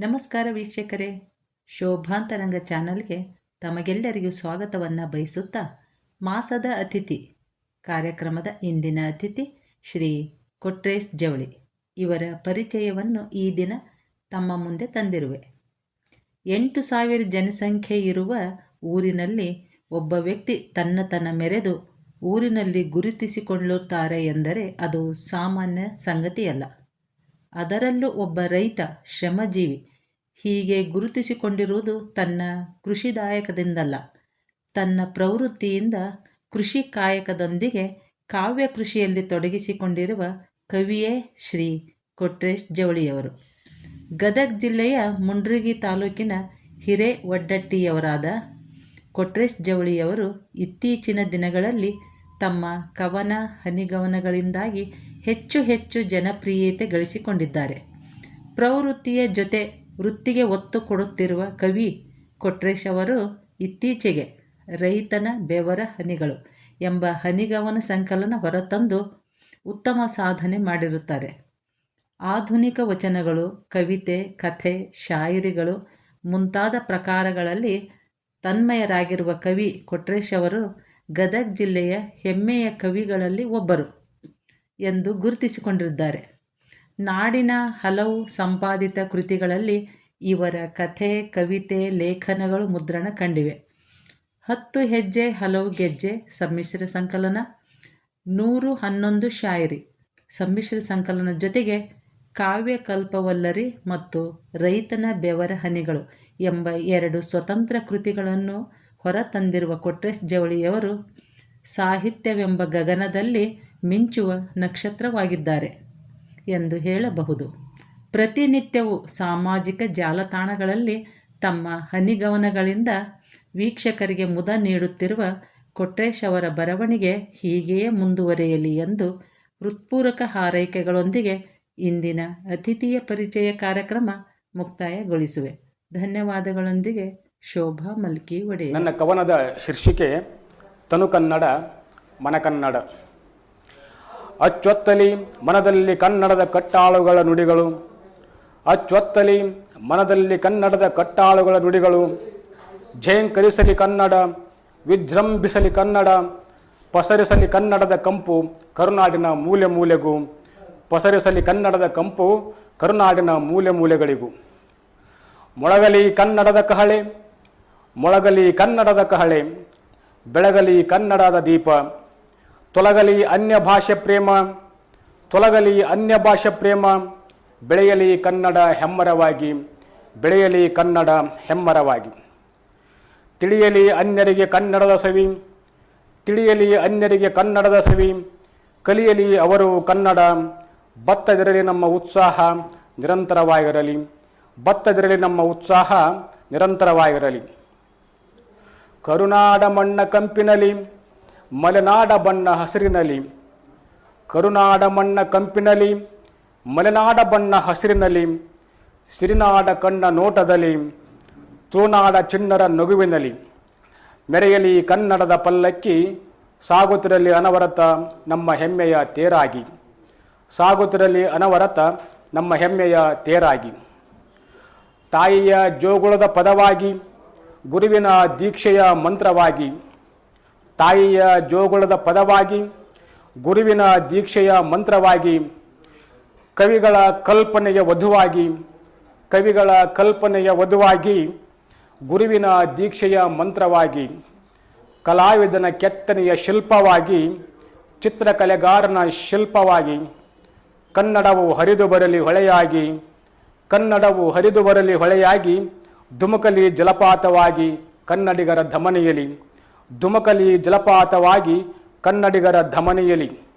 ನಮಸ್ಕಾರ ವೀಕ್ಷಕರೇ. ಶೋಭಾಂತರಂಗ ಚಾನಲ್ಗೆ ತಮಗೆಲ್ಲರಿಗೂ ಸ್ವಾಗತವನ್ನು ಬಯಸುತ್ತಾ ಮಾಸದ ಅತಿಥಿ, ಕಾರ್ಯಕ್ರಮದ ಇಂದಿನ ಅತಿಥಿ ಶ್ರೀ ಕೊಟ್ರೇಶ್ ಜವಳಿ. ಇವರ ಪರಿಚಯವನ್ನು ಈ ದಿನ ತಮ್ಮ ಮುಂದೆ ತಂದಿರುವೆ. ಎಂಟು ಸಾವಿರ ಜನಸಂಖ್ಯೆ ಇರುವ ಊರಿನಲ್ಲಿ ಒಬ್ಬ ವ್ಯಕ್ತಿ ತನ್ನತನ ಮೆರೆದು ಊರಿನಲ್ಲಿ ಗುರುತಿಸಿಕೊಳ್ಳುತ್ತಾರೆ ಎಂದರೆ ಅದು ಸಾಮಾನ್ಯ ಸಂಗತಿಯಲ್ಲ. ಅದರಲ್ಲೂ ಒಬ್ಬ ರೈತ ಶ್ರಮಜೀವಿ. ಹೀಗೆ ಗುರುತಿಸಿಕೊಂಡಿರುವುದು ತನ್ನ ಕೃಷಿದಾಯಕದಿಂದಲ್ಲ. ತನ್ನ ಪ್ರವೃತ್ತಿಯಿಂದ ಕೃಷಿ ಕಾಯಕದೊಂದಿಗೆ ಕಾವ್ಯ ಕೃಷಿಯಲ್ಲಿ ತೊಡಗಿಸಿಕೊಂಡಿರುವ ಕವಿಯೇ ಶ್ರೀ ಕೊಟ್ರೇಶ್ ಜವಳಿಯವರು. ಗದಗ ಜಿಲ್ಲೆಯ ಮುಂಡ್ರಿಗಿ ತಾಲೂಕಿನ ಹಿರೇ ಒಡ್ಡಟ್ಟಿಯವರಾದ ಕೊಟ್ರೇಶ್ ಜವಳಿಯವರು ಇತ್ತೀಚಿನ ದಿನಗಳಲ್ಲಿ ತಮ್ಮ ಕವನ ಹನಿಗವನಗಳಿಂದಾಗಿ ಹೆಚ್ಚು ಹೆಚ್ಚು ಜನಪ್ರಿಯತೆ ಗಳಿಸಿಕೊಂಡಿದ್ದಾರೆ. ಪ್ರವೃತ್ತಿಯ ಜೊತೆ ವೃತ್ತಿಗೆ ಒತ್ತು ಕೊಡುತ್ತಿರುವ ಕವಿ ಕೊಟ್ರೇಶ್ ಅವರು ಇತ್ತೀಚೆಗೆ ರೈತನ ಬೆವರ ಹನಿಗಳು ಎಂಬ ಹನಿಗವನ ಸಂಕಲನ ಹೊರತಂದು ಉತ್ತಮ ಸಾಧನೆ ಮಾಡಿರುತ್ತಾರೆ. ಆಧುನಿಕ ವಚನಗಳು, ಕವಿತೆ, ಕಥೆ, ಶಾಯರಿಗಳು ಮುಂತಾದ ಪ್ರಕಾರಗಳಲ್ಲಿ ತನ್ಮಯರಾಗಿರುವ ಕವಿ ಕೊಟ್ರೇಶ್ ಅವರು ಗದಗ ಜಿಲ್ಲೆಯ ಹೆಮ್ಮೆಯ ಕವಿಗಳಲ್ಲಿ ಒಬ್ಬರು ಎಂದು ಗುರುತಿಸಿಕೊಂಡಿದ್ದಾರೆ. ನಾಡಿನ ಹಲವು ಸಂಪಾದಿತ ಕೃತಿಗಳಲ್ಲಿ ಇವರ ಕಥೆ, ಕವಿತೆ, ಲೇಖನಗಳು ಮುದ್ರಣ ಕಂಡಿವೆ. ಹತ್ತು ಹೆಜ್ಜೆ, ಹಲವು ಗೆಜ್ಜೆ, ಸಮ್ಮಿಶ್ರ ಸಂಕಲನ, ನೂರು ಹನ್ನೊಂದು ಶಾಯರಿ. ಸಮ್ಮಿಶ್ರ ಸಂಕಲನ ಜೊತೆಗೆ ಕಾವ್ಯ ಕಲ್ಪವಲ್ಲರಿ ಮತ್ತು ರೈತನ ಬೆವರ ಹನಿಗಳು ಎಂಬ ಎರಡು ಸ್ವತಂತ್ರ ಕೃತಿಗಳನ್ನು ಹೊರತಂದಿರುವ ಕೊಟ್ರೇಶ್ ಜವಳಿಯವರು ಸಾಹಿತ್ಯವೆಂಬ ಗಗನದಲ್ಲಿ ಮಿಂಚುವ ನಕ್ಷತ್ರವಾಗಿದ್ದಾರೆ ಎಂದು ಹೇಳಬಹುದು. ಪ್ರತಿನಿತ್ಯವೂ ಸಾಮಾಜಿಕ ಜಾಲತಾಣಗಳಲ್ಲಿ ತಮ್ಮ ಹನಿಗವನಗಳಿಂದ ವೀಕ್ಷಕರಿಗೆ ಮುದ ನೀಡುತ್ತಿರುವ ಕೊಟ್ರೇಶ್ ಅವರ ಬರವಣಿಗೆ ಹೀಗೆಯೇ ಮುಂದುವರೆಯಲಿ ಎಂದು ಹೃತ್ಪೂರಕ ಹಾರೈಕೆಗಳೊಂದಿಗೆ ಇಂದಿನ ಅತಿಥಿಯ ಪರಿಚಯ ಕಾರ್ಯಕ್ರಮ ಮುಕ್ತಾಯಗೊಳಿಸುವೆ. ಧನ್ಯವಾದಗಳೊಂದಿಗೆ ಶೋಭಾ ಮಲ್ಕಿ ಒಡೆ ನನ್ನ ಕವನದ ಶೀರ್ಷಿಕೆ, ತನು ಕನ್ನಡ, ಮನ ಕನ್ನಡ. ಅಚ್ಚೊತ್ತಲಿ ಮನದಲ್ಲಿ ಕನ್ನಡದ ಕಟ್ಟಾಳುಗಳ ನುಡಿಗಳು. ಅಚ್ಚೊತ್ತಲಿ ಮನದಲ್ಲಿ ಕನ್ನಡದ ಕಟ್ಟಾಳುಗಳ ನುಡಿಗಳು. ಝೇಂಕರಿಸಲಿ ಕನ್ನಡ, ವಿಜೃಂಭಿಸಲಿ ಕನ್ನಡ, ಪಸರಿಸಲಿ ಕನ್ನಡದ ಕಂಪು ಕರುನಾಡಿನ ಮೂಲೆ ಮೂಲೆಗೂ. ಪಸರಿಸಲಿ ಕನ್ನಡದ ಕಂಪು ಕರುನಾಡಿನ ಮೂಲೆ ಮೂಲೆಗಳಿಗೂ. ಮೊಳಗಲಿ ಕನ್ನಡದ ಕಹಳೆ ಮೊಳಗಲಿ ಕನ್ನಡದ ಕಹಳೆ, ಬೆಳಗಲಿ ಕನ್ನಡದ ದೀಪ, ತೊಲಗಲಿ ಅನ್ಯ ಭಾಷೆ ಪ್ರೇಮ, ತೊಲಗಲಿ ಅನ್ಯ ಭಾಷೆ ಪ್ರೇಮ, ಬೆಳೆಯಲಿ ಕನ್ನಡ ಹೆಮ್ಮರವಾಗಿ, ಬೆಳೆಯಲಿ ಕನ್ನಡ ಹೆಮ್ಮರವಾಗಿ. ತಿಳಿಯಲಿ ಅನ್ಯರಿಗೆ ಕನ್ನಡದ ಸವಿ, ತಿಳಿಯಲಿ ಅನ್ಯರಿಗೆ ಕನ್ನಡದ ಸವಿ, ಕಲಿಯಲಿ ಅವರು ಕನ್ನಡ, ಬತ್ತದಿರಲಿ ನಮ್ಮ ಉತ್ಸಾಹ ನಿರಂತರವಾಗಿರಲಿ, ಬತ್ತದಿರಲಿ ನಮ್ಮ ಉತ್ಸಾಹ ನಿರಂತರವಾಗಿರಲಿ. ಕರುನಾಡ ಮಣ್ಣ ಕಂಪಿನಲಿ, ಮಲೆನಾಡ ಬಣ್ಣ ಹಸಿರಿನಲಿ. ಕರುನಾಡ ಮಣ್ಣ ಕಂಪಿನಲಿ, ಮಲೆನಾಡ ಬಣ್ಣ ಹಸಿರಿನಲಿ. ಸಿರಿನಾಡ ಕಣ್ಣ ನೋಟದಲ್ಲಿ ತುಳುನಾಡ ಚಿಣ್ಣರ ನಗುವಿನಲಿ. ಮೆರೆಯಲಿ ಕನ್ನಡದ ಪಲ್ಲಕ್ಕಿ, ಸಾಗುತ್ತಿರಲಿ ಅನವರತ ನಮ್ಮ ಹೆಮ್ಮೆಯ ತೇರಾಗಿ. ಸಾಗುತ್ತಿರಲಿ ಅನವರತ ನಮ್ಮ ಹೆಮ್ಮೆಯ ತೇರಾಗಿ. ತಾಯಿಯ ಜೋಗುಳದ ಪದವಾಗಿ ಗುರುವಿನ ದೀಕ್ಷೆಯ ಮಂತ್ರವಾಗಿ, ತಾಯಿಯ ಜೋಗುಳದ ಪದವಾಗಿ, ಗುರುವಿನ ದೀಕ್ಷೆಯ ಮಂತ್ರವಾಗಿ, ಕವಿಗಳ ಕಲ್ಪನೆಯ ವಧುವಾಗಿ, ಕವಿಗಳ ಕಲ್ಪನೆಯ ವಧುವಾಗಿ, ಗುರುವಿನ ದೀಕ್ಷೆಯ ಮಂತ್ರವಾಗಿ, ಕಲಾವಿದನ ಕೆತ್ತನೆಯ ಶಿಲ್ಪವಾಗಿ, ಚಿತ್ರಕಲೆಗಾರನ ಶಿಲ್ಪವಾಗಿ, ಕನ್ನಡವು ಹರಿದು ಬರಲಿ ಹೊಳೆಯಾಗಿ, ಕನ್ನಡವು ಹರಿದು ಬರಲಿ ಹೊಳೆಯಾಗಿ ಧುಮುಕಲಿ ಜಲಪಾತವಾಗಿ ಕನ್ನಡಿಗರ ಧಮನಿಯಲಿ. ದುಮಕಲಿ ಜಲಪಾತವಾಗಿ ಕನ್ನಡಿಗರ ಧಮನಿಯಲಿ.